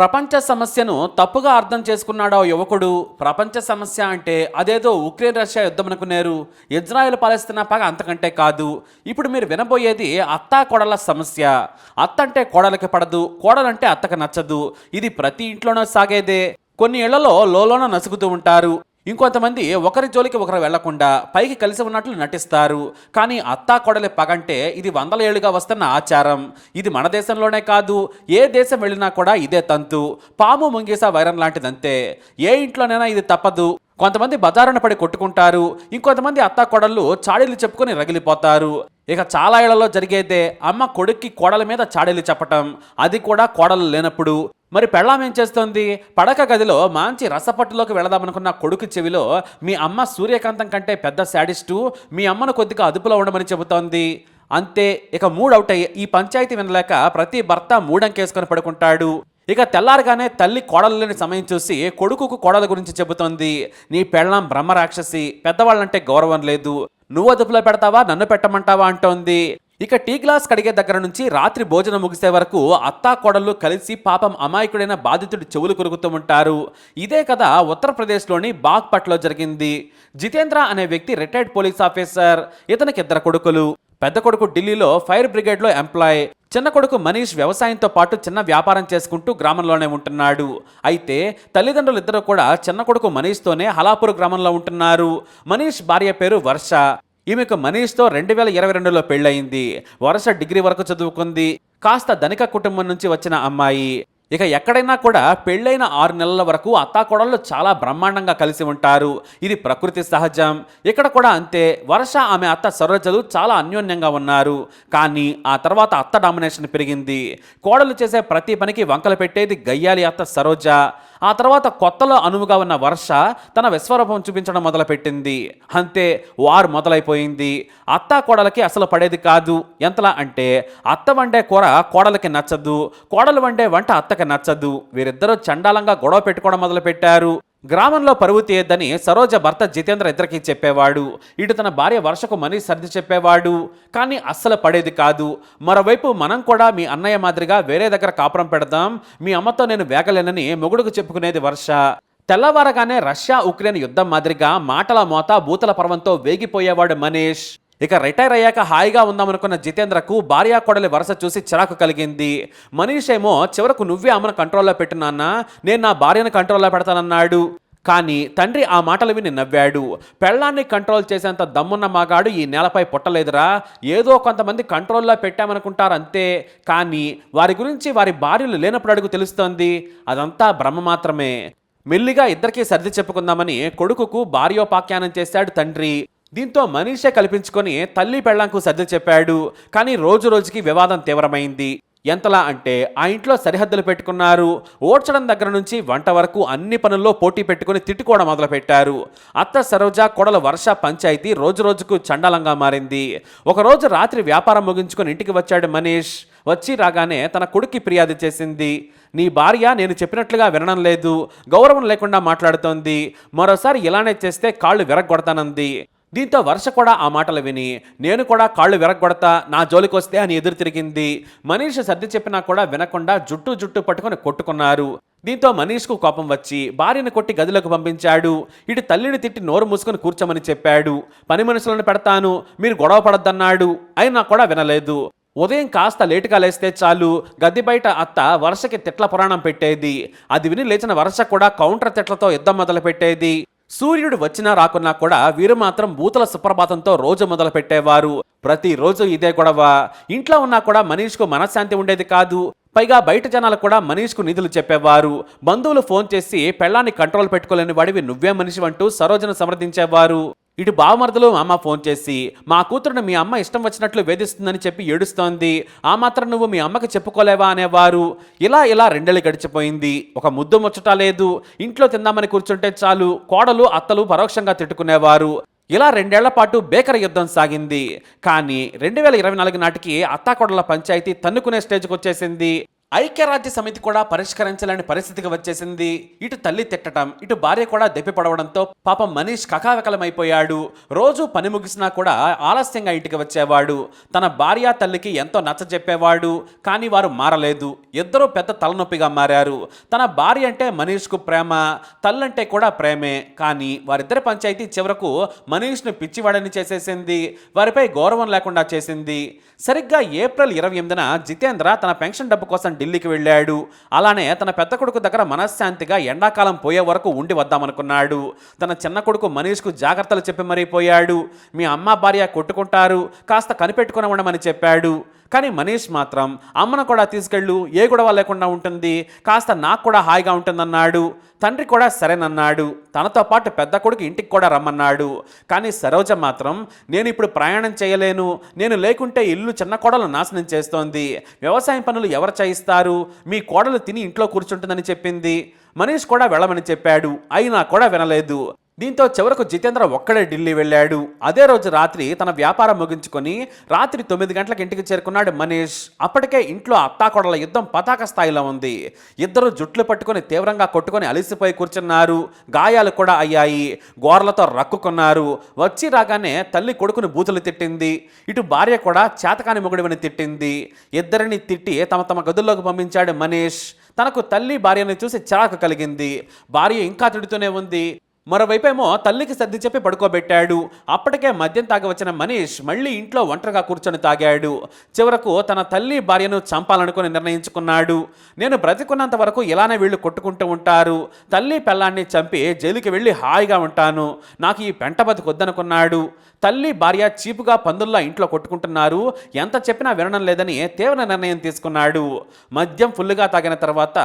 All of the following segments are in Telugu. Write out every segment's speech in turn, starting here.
ప్రపంచ సమస్యను తప్పుగా అర్థం చేసుకున్నాడో యువకుడు? ప్రపంచ సమస్య అంటే అదేదో ఉక్రెయిన్ రష్యా యుద్ధం అనుకున్నారు. ఇజ్రాయెల్ పాలస్తీనా పగ అంతకంటే కాదు. ఇప్పుడు మీరు వినబోయేది అత్తా కొడల సమస్య. అత్త అంటే కోడలకి పడదు కోడలంటే అత్తకు నచ్చదు. ఇది ప్రతి ఇంట్లోనూ సాగేదే. కొన్ని ఇళ్ళలో లోలోన నసుగుతూ ఉంటారు. ఇంకొంతమంది ఒకరి జోలికి ఒకరు వెళ్ళకుండా పైకి కలిసి ఉన్నట్లు నటిస్తారు. కానీ అత్తా కొడలి పగంటే ఇది వందల ఏళ్ళుగా వస్తున్న ఆచారం. ఇది మన దేశంలోనే కాదు ఏ దేశం వెళ్ళినా కూడా ఇదే తంతు. పాము ముంగీసా వైరం లాంటిదంతే. ఏ ఇంట్లోనైనా ఇది తప్పదు. కొంతమంది బజారున పడి కొట్టుకుంటారు. ఇంకొంతమంది అత్తా కొడళ్ళు చాడీలు చెప్పుకొని రగిలిపోతారు. ఇక చాలా ఏళ్ళలో జరిగేదే అమ్మ కొడుక్కి కోడల మీద చాడీలు చెప్పటం. అది కూడా కోడలు లేనప్పుడు. మరి పెళ్ళాం ఏం చేస్తోంది? పడక గదిలో మంచి రసపట్టులోకి వెళదామనుకున్న కొడుకు చెవిలో మీ అమ్మ సూర్యకాంతం కంటే పెద్ద శాడిస్టు మీ అమ్మను కొద్దిగా అదుపులో ఉండమని చెబుతోంది. అంతే ఇక మూడ్ అవుట్ అయ్యి ఈ పంచాయతీ వినలేక ప్రతి భర్త మూడంకేసుకొని పడుకుంటాడు. ఇక తెల్లారగానే తల్లి కోడలు లేని సమయం చూసి కొడుకుకు కోడల గురించి చెబుతోంది. నీ పెళ్ళాం బ్రహ్మ రాక్షసి పెద్దవాళ్ళంటే గౌరవం లేదు. నువ్వు అదుపులో పెడతావా? నన్ను పెట్టమంటావా? అంటోంది. ఇక టీ గ్లాస్ కడిగే దగ్గర నుంచి రాత్రి భోజనం ముగిసే వరకు అత్తా కోడళ్ళు కలిసి పాపం అమాయకుడైన బాధితుడి చెవులు కొరుకుతూ ఉంటారు. ఇదే కథ ఉత్తరప్రదేశ్లోని బాగ్పట్లో జరిగింది. జితేంద్ర అనే వ్యక్తి రిటైర్డ్ పోలీస్ ఆఫీసర్ ఇతనికి ఇద్దరు కొడుకులు. పెద్ద కొడుకు ఢిల్లీలో ఫైర్ బ్రిగేడ్లో ఎంప్లాయ్ చిన్న కొడుకు మనీష్ వ్యవసాయంతో పాటు చిన్న వ్యాపారం చేసుకుంటూ గ్రామంలోనే ఉంటున్నాడు. అయితే తల్లిదండ్రులు ఇద్దరు కూడా చిన్న కొడుకు మనీష్తోనే హలాపూర్ గ్రామంలో ఉంటున్నారు. మనీష్ భార్య పేరు వర్ష. ఈమెకు మనీష్తో రెండు వేల ఇరవై రెండులో పెళ్ళయింది. వరుస డిగ్రీ వరకు చదువుకుంది. కాస్త ధనిక కుటుంబం నుంచి వచ్చిన అమ్మాయి. ఇక ఎక్కడైనా కూడా పెళ్ళైన ఆరు నెలల వరకు అత్తాకోడళ్ళు చాలా బ్రహ్మాండంగా కలిసి ఉంటారు. ఇది ప్రకృతి సహజం. ఇక్కడ కూడా అంతే. వర్ష ఆమె అత్త సరోజలు చాలా అన్యోన్యంగా ఉన్నారు. కానీ ఆ తర్వాత అత్త డామినేషన్ పెరిగింది. కోడలు చేసే ప్రతి పనికి వంకలు పెట్టేది గయ్యాలి అత్త సరోజ. ఆ తర్వాత కొత్తలో అనువుగా ఉన్న వర్ష తన విశ్వరూపం చూపించడం మొదలుపెట్టింది. అంతే వారు మొదలైపోయింది. అత్త కోడలకి అసలు పడేది కాదు. ఎంతలా అంటే అత్త వండే కూర కోడలకి నచ్చదు. కోడలు వండే వంట అత్తకి నచ్చదు. వీరిద్దరూ చండాలంగా గొడవ పెట్టుకోవడం మొదలుపెట్టారు. గ్రామంలో పరువు తీయద్దని సరోజ భర్త జితేంద్ర ఇద్దరికి చెప్పేవాడు. ఇటు తన భార్య వర్షకు మనీ సర్ది చెప్పేవాడు. కానీ అస్సలు పడేది కాదు. మరోవైపు మనం కూడా మీ అన్నయ్య మాదిరిగా వేరే దగ్గర కాపురం పెడదాం. మీ అమ్మతో నేను వేగలేనని మొగుడుకు చెప్పుకునేది వర్ష. తెల్లవారగానే రష్యా ఉక్రెయిన్ యుద్ధం మాదిరిగా మాటల మోత బూతల పర్వంతో వేగిపోయేవాడు మనీష్. ఇక రిటైర్ అయ్యాక హాయిగా ఉందామనుకున్న జితేంద్రకు భార్య కొడలి వరుస చూసి చిరాకు కలిగింది. మనీష్ ఏమో చివరకు నువ్వే ఆమెను కంట్రోల్లో పెట్టినాన్న నేను నా భార్యను కంట్రోల్లో పెడతానన్నాడు. కానీ తండ్రి ఆ మాటలు విని నవ్వాడు. పెళ్ళాన్ని కంట్రోల్ చేసేంత దమ్మున్న మాగాడు ఈ నేలపై పుట్టలేదురా. ఏదో కొంతమంది కంట్రోల్లో పెట్టామనుకుంటారు అంతే కానీ వారి గురించి వారి భార్యలు లేనప్పుడు అడుగు తెలుస్తోంది. అదంతా భ్రమ మాత్రమే. మెల్లిగా ఇద్దరికీ సర్ది చెప్పుకుందామని కొడుకుకు భార్యోపాఖ్యానం చేశాడు తండ్రి. దీంతో మనీషే కల్పించుకొని తల్లి పెళ్ళాంకు సర్ది చెప్పాడు. కానీ రోజు రోజుకి వివాదం తీవ్రమైంది. ఎంతలా అంటే ఆ ఇంట్లో సరిహద్దులు పెట్టుకున్నారు. ఓడ్చడం దగ్గర నుంచి వంట వరకు అన్ని పనుల్లో పోటీ పెట్టుకుని తిట్టుకోవడం మొదలుపెట్టారు. అత్త సరోజ కొడల వర్ష పంచాయతీ రోజు రోజుకు చండాలంగా మారింది. ఒకరోజు రాత్రి వ్యాపారం ముగించుకొని ఇంటికి వచ్చాడు మనీష్. వచ్చి రాగానే తన కొడుక్కి ఫిర్యాదు చేసింది. నీ భార్య నేను చెప్పినట్లుగా వినడం లేదు. గౌరవం లేకుండా మాట్లాడుతోంది. మరోసారి ఇలానే చేస్తే కాళ్ళు విరగొడతానంది దీంతో వర్ష కూడా ఆ మాటలు విని నేను కూడా కాళ్ళు విరగొడతా నా జోలికొస్తే అని ఎదురు తిరిగింది. మనీష్ సర్ది చెప్పినా కూడా వినకుండా జుట్టు జుట్టు పట్టుకొని కొట్టుకున్నారు. దీంతో మనీష్కు కోపం వచ్చి భార్యను కొట్టి గదిలోకి పంపించాడు. ఇటు తల్లిని తిట్టి నోరు మూసుకొని కూర్చోమని చెప్పాడు. పని మనుషులను పెడతాను. మీరు గొడవ పడద్దన్నాడు. అయినా కూడా వినలేదు. ఉదయం కాస్త లేటుగా లేస్తే చాలు. గది బయట అత్త వర్షకి తిట్ల పురాణం పెట్టేది. అది విని లేచిన వర్ష కూడా కౌంటర్ తిట్లతో యుద్ధం మొదలు పెట్టేది సూర్యుడు వచ్చినా రాకున్నా కూడా వీరు మాత్రం బూతుల సుప్రభాతంతో రోజు మొదలు పెట్టేవారు ప్రతిరోజు ఇదే గొడవ. ఇంట్లో ఉన్నా కూడా మనీష్కు మనశ్శాంతి ఉండేది కాదు. పైగా బయట జనాలు కూడా మనీష్కు నిధులు చెప్పేవారు. బంధువులు ఫోన్ చేసి పెళ్ళాన్ని కంట్రోల్ పెట్టుకోలేని వాడివి నువ్వే మనిషి అంటూ సరోజను సమర్థించేవారు. ఇటు బావమరదలు అమ్మ ఫోన్ చేసి మా కూతురును మీ అమ్మ ఇష్టం వచ్చినట్లు వేధిస్తుందని చెప్పి ఏడుస్తోంది. ఆ మాత్రం నువ్వు మీ అమ్మకి చెప్పుకోలేవా? అనేవారు. ఇలా ఇలా రెండేళ్ళు గడిచిపోయింది. ఒక ముద్దు ముచ్చట లేదు. ఇంట్లో తిందామని కూర్చుంటే చాలు. కోడలు అత్తలు పరోక్షంగా తిట్టుకునేవారు. ఇలా రెండేళ్ళ పాటు బేకర యుద్ధం సాగింది. కానీ రెండు వేల ఇరవై నాలుగు నాటికి అత్తాకోడల పంచాయతీ తన్నుకునే స్టేజ్కి వచ్చేసింది ఐక్యరాజ్య సమితి కూడా పరిష్కరించలేని పరిస్థితికి వచ్చేసింది. ఇటు తల్లి తిట్టడం ఇటు భార్య కూడా దెప్పి పడవడంతో పాపం మనీష్ కకావికలమైపోయాడు. రోజు పని ముగిసినా కూడా ఆలస్యంగా ఇంటికి వచ్చేవాడు. తన భార్య తల్లికి ఎంతో నచ్చ చెప్పేవాడు కానీ వారు మారలేదు. ఇద్దరూ పెద్ద తలనొప్పిగా మారారు. తన భార్య అంటే మనీష్కు ప్రేమ తల్లంటే కూడా ప్రేమే కానీ వారిద్దరి పంచాయతీ చివరకు మనీష్ను పిచ్చివాడని చేసేసింది. వారిపై గౌరవం లేకుండా చేసింది. సరిగ్గా ఏప్రిల్ ఇరవై ఎనిమిదిన జితేంద్ర తన పెన్షన్ డబ్బు కోసం ఢిల్లీకి వెళ్ళాడు. అలానే తన పెద్ద కొడుకు దగ్గర మనశ్శాంతిగా ఎండాకాలం పోయే వరకు ఉండి వద్దామనుకున్నాడు. తన చిన్న కొడుకు మనీష్కు జాగ్రత్తలు చెప్పి మరీ పోయాడు. మీ అమ్మ భార్య కొట్టుకుంటారు. కాస్త కనిపెట్టుకుని ఉండమని చెప్పాడు. కానీ మనీష్ మాత్రం అమ్మను కూడా తీసుకెళ్ళు ఏ గొడవ లేకుండా ఉంటుంది కాస్త నాకు కూడా హాయిగా ఉంటుందన్నాడు తండ్రి కూడా సరేనన్నాడు తనతో పాటు పెద్ద కొడుకు ఇంటికి కూడా రమ్మన్నాడు. కానీ సరోజ మాత్రం నేను ఇప్పుడు ప్రయాణం చేయలేను నేను లేకుంటే ఇల్లు చిన్న కోడలు నాశనం చేస్తోంది వ్యవసాయం పనులు ఎవరు చేయిస్తారు మీ కోడలు తిని ఇంట్లో కూర్చుంటుందని చెప్పింది. మనీష్ కూడా వెళ్ళమని చెప్పాడు అయినా కూడా వినలేదు. దీంతో చివరకు జితేంద్ర ఒక్కడే ఢిల్లీ వెళ్ళాడు. అదే రోజు రాత్రి తన వ్యాపారం ముగించుకొని రాత్రి తొమ్మిది గంటలకు ఇంటికి చేరుకున్నాడు మనీష్. అప్పటికే ఇంట్లో అత్తాకోడల యుద్ధం పతాక స్థాయిలో ఉంది. ఇద్దరు జుట్లు పట్టుకొని తీవ్రంగా కొట్టుకొని అలిసిపోయి కూర్చున్నారు. గాయాలు కూడా అయ్యాయి. గోర్లతో రక్కుకున్నారు. వచ్చి రాగానే తల్లి కొడుకుని బూతులు తిట్టింది. ఇటు భార్య కూడా చేతకాని మొగుడివని తిట్టింది. ఇద్దరిని తిట్టి తమ తమ గదుల్లోకి పంపించాడు మనీష్. తనకు తల్లి భార్యని చూసి చిరాకు కలిగింది. భార్య ఇంకా తిడుతూనే ఉంది. మరోవైపేమో తల్లికి సర్ది చెప్పి పడుకోబెట్టాడు. అప్పటికే మద్యం తాగవచ్చిన మనీష్ మళ్ళీ ఇంట్లో ఒంటరిగా కూర్చొని తాగాడు. చివరకు తన తల్లి భార్యను చంపాలనుకుని నిర్ణయించుకున్నాడు. నేను బ్రతికున్నంత వరకు ఇలానే వీళ్ళు కొట్టుకుంటూ ఉంటారు. తల్లి పెళ్ళాన్ని చంపి జైలుకి వెళ్ళి హాయిగా ఉంటాను. నాకు ఈ పెంట బతుకొద్దనుకున్నాడు తల్లి భార్య చీపుగా పందుల్లా ఇంట్లో కొట్టుకుంటున్నారు. ఎంత చెప్పినా వినడం లేదని తీవ్ర నిర్ణయం తీసుకున్నాడు. మద్యం ఫుల్లుగా తాగిన తర్వాత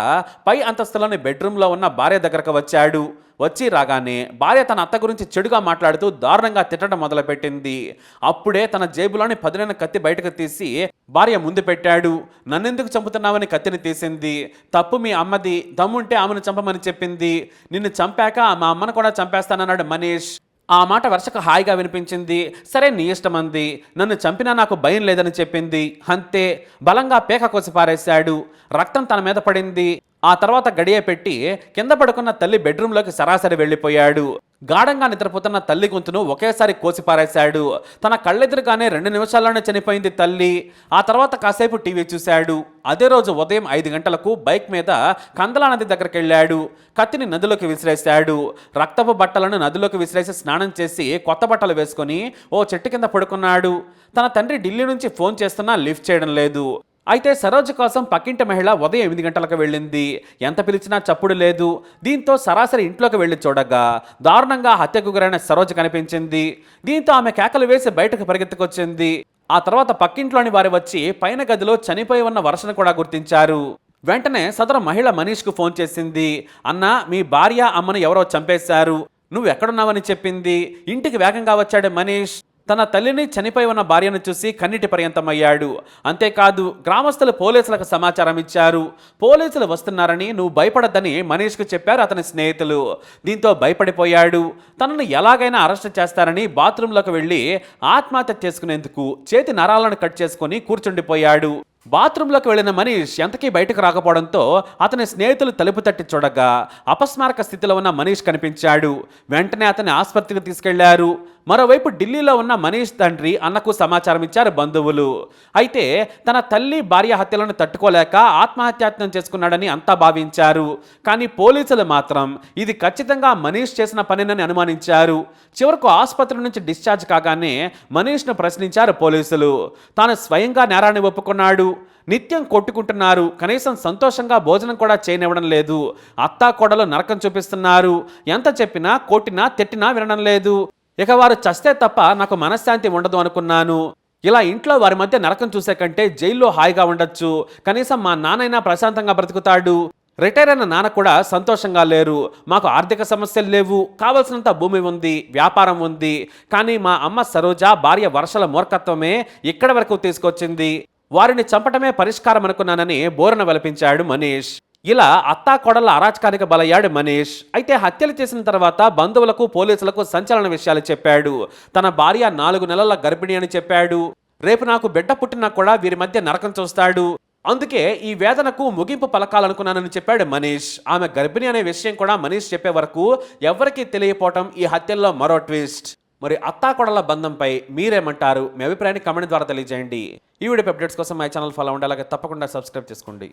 పై అంతస్తులోని బెడ్రూమ్లో ఉన్న భార్య దగ్గరకు వచ్చాడు. వచ్చి రాగానే భార్య తన అత్త గురించి చెడుగా మాట్లాడుతూ దారుణంగా తిట్టడం మొదలుపెట్టింది. అప్పుడే తన జేబులోని పదునైన కత్తి బయటకు తీసి భార్య ముందు పెట్టాడు. నన్నెందుకు చంపుతున్నావని కత్తిని తీసింది. తప్పు మీ అమ్మది. దమ్ముంటే ఆమెను చంపమని చెప్పింది. నిన్ను చంపాక మా అమ్మను కూడా చంపేస్తానన్నాడు మనీష్. ఆ మాట వర్షకు హాయిగా వినిపించింది. సరే నీ ఇష్టమంది. నన్ను చంపినా నాకు భయం లేదని చెప్పింది. అంతే. బలంగా పేక కోసి పారేశాడు. రక్తం తన మీద పడింది. ఆ తర్వాత గడియ పెట్టి కింద పడుకున్న తల్లి బెడ్రూమ్లోకి సరాసరి వెళ్ళిపోయాడు. గాఢంగా నిద్రపోతున్న తల్లి గొంతును ఒకేసారి కోసిపారేశాడు. తన కళ్ళెదురుగానే రెండు నిమిషాల్లోనే చనిపోయింది తల్లి. ఆ తర్వాత కాసేపు టీవీ చూశాడు. అదే రోజు ఉదయం ఐదు గంటలకు బైక్ మీద కందలా నది దగ్గరికి వెళ్ళాడు. కత్తిని నదిలోకి విసిరేశాడు. రక్తపు బట్టలను నదిలోకి విసిరేసి స్నానం చేసి కొత్త బట్టలు వేసుకొని ఓ చెట్టు కింద పడుకున్నాడు. తన తండ్రి ఢిల్లీ నుంచి ఫోన్ చేస్తున్నా లిఫ్ట్ చేయడం లేదు. అయితే సరోజ కోసం పక్కింటి మహిళ ఉదయం ఎనిమిది గంటలకు వెళ్ళింది. ఎంత పిలిచినా చప్పుడు లేదు. దీంతో సరాసరి ఇంట్లోకి వెళ్ళి చూడగా దారుణంగా హత్యకు గురైన సరోజ కనిపించింది. దీంతో ఆమె కేకలు వేసి బయటకు పరిగెత్తుకొచ్చింది. ఆ తర్వాత పక్కింట్లోని వారు వచ్చి పైన గదిలో చనిపోయి ఉన్న వరుసను కూడా గుర్తించారు. వెంటనే సదరు మహిళ మనీష్కు ఫోన్ చేసింది. అన్న మీ భార్య అమ్మను ఎవరో చంపేశారు. నువ్వు ఎక్కడున్నావని చెప్పింది. ఇంటికి వేగంగా వచ్చాడు మనీష్. తన తల్లిని చనిపోయి ఉన్న భార్యను చూసి కన్నీటి పర్యంతమయ్యాడు. అంతేకాదు గ్రామస్తులు పోలీసులకు సమాచారం ఇచ్చారు. పోలీసులు వస్తున్నారని నువ్వు భయపడద్దని మనీష్కు చెప్పారు అతని స్నేహితులు. దీంతో భయపడిపోయాడు. తనను ఎలాగైనా అరెస్ట్ చేస్తారని బాత్రూంలోకి వెళ్ళి ఆత్మహత్య చేసుకునేందుకు చేతి నరాలను కట్ చేసుకుని కూర్చుండిపోయాడు. బాత్రూంలోకి వెళ్ళిన మనీష్ ఎంతకీ బయటకు రాకపోవడంతో అతని స్నేహితులు తలుపు తట్టి చూడగా అపస్మారక స్థితిలో ఉన్న మనీష్ కనిపించాడు. వెంటనే అతని ఆసుపత్రికి తీసుకెళ్ళారు. మరోవైపు ఢిల్లీలో ఉన్న మనీష్ తండ్రి అన్నకు సమాచారం ఇచ్చారు బంధువులు. అయితే తన తల్లి భార్య హత్యలను తట్టుకోలేక ఆత్మహత్యాత్నం చేసుకున్నాడని అంతా భావించారు. కానీ పోలీసులు మాత్రం ఇది ఖచ్చితంగా మనీష్ చేసిన పనినని అనుమానించారు. చివరకు ఆసుపత్రి నుంచి డిశ్చార్జ్ కాగానే మనీష్ను ప్రశ్నించారు పోలీసులు. తాను స్వయంగా నేరాన్ని ఒప్పుకున్నాడు. నిత్యం కొట్టుకుంటున్నారు. కనీసం సంతోషంగా భోజనం కూడా చేయనివ్వడం లేదు. అత్తా కోడలు నరకం చూపిస్తున్నారు. ఎంత చెప్పినా కొట్టినా తిట్టినా వినడం లేదు. ఇక వారు చస్తే తప్ప నాకు మనశ్శాంతి ఉండదు అనుకున్నాను. ఇలా ఇంట్లో వారి మధ్య నరకం చూసే కంటే జైల్లో హాయిగా ఉండొచ్చు. కనీసం మా నాన్నైనా ప్రశాంతంగా బ్రతుకుతాడు. రిటైర్ అయిన నాన్న కూడా సంతోషంగా లేరు. మాకు ఆర్థిక సమస్యలు లేవు. కావలసినంత భూమి ఉంది వ్యాపారం ఉంది. కానీ మా అమ్మ సరోజ భార్య వర్షల మూర్ఖత్వమే ఇక్కడి వరకు తీసుకొచ్చింది. వారిని చంపటమే పరిష్కారం అనుకున్నానని బోరన వెలిపించాడు మనీష్. ఇలా అత్తా కొడల అరాచకానికి బలయ్యాడు మనీష్. అయితే హత్యలు చేసిన తర్వాత బంధువులకు పోలీసులకు సంచలన విషయాలు చెప్పాడు. తన భార్య నాలుగు నెలల గర్భిణి అని చెప్పాడు. రేపు నాకు బిడ్డ పుట్టినా కూడా వీరి మధ్య నరకం చూస్తాడు. అందుకే ఈ వేదనకు ముగింపు పలకాలనుకున్నానని చెప్పాడు మనీష్. ఆమె గర్భిణి అనే విషయం కూడా మనీష్ చెప్పే వరకు ఎవరికీ తెలియపోవటం ఈ హత్యల్లో మరో ట్విస్ట్. మరి అత్తాకొడల బంధంపై మీరేమంటారు? మీ అభిప్రాయాన్ని కమెంట్ ద్వారా తెలియజేయండి. ఈ వీడియో అప్డేట్స్ కోసం మా ఛానల్ ఫాలో ఉండాలి అలాగే తప్పకుండా సబ్స్క్రైబ్ చేసుకోండి.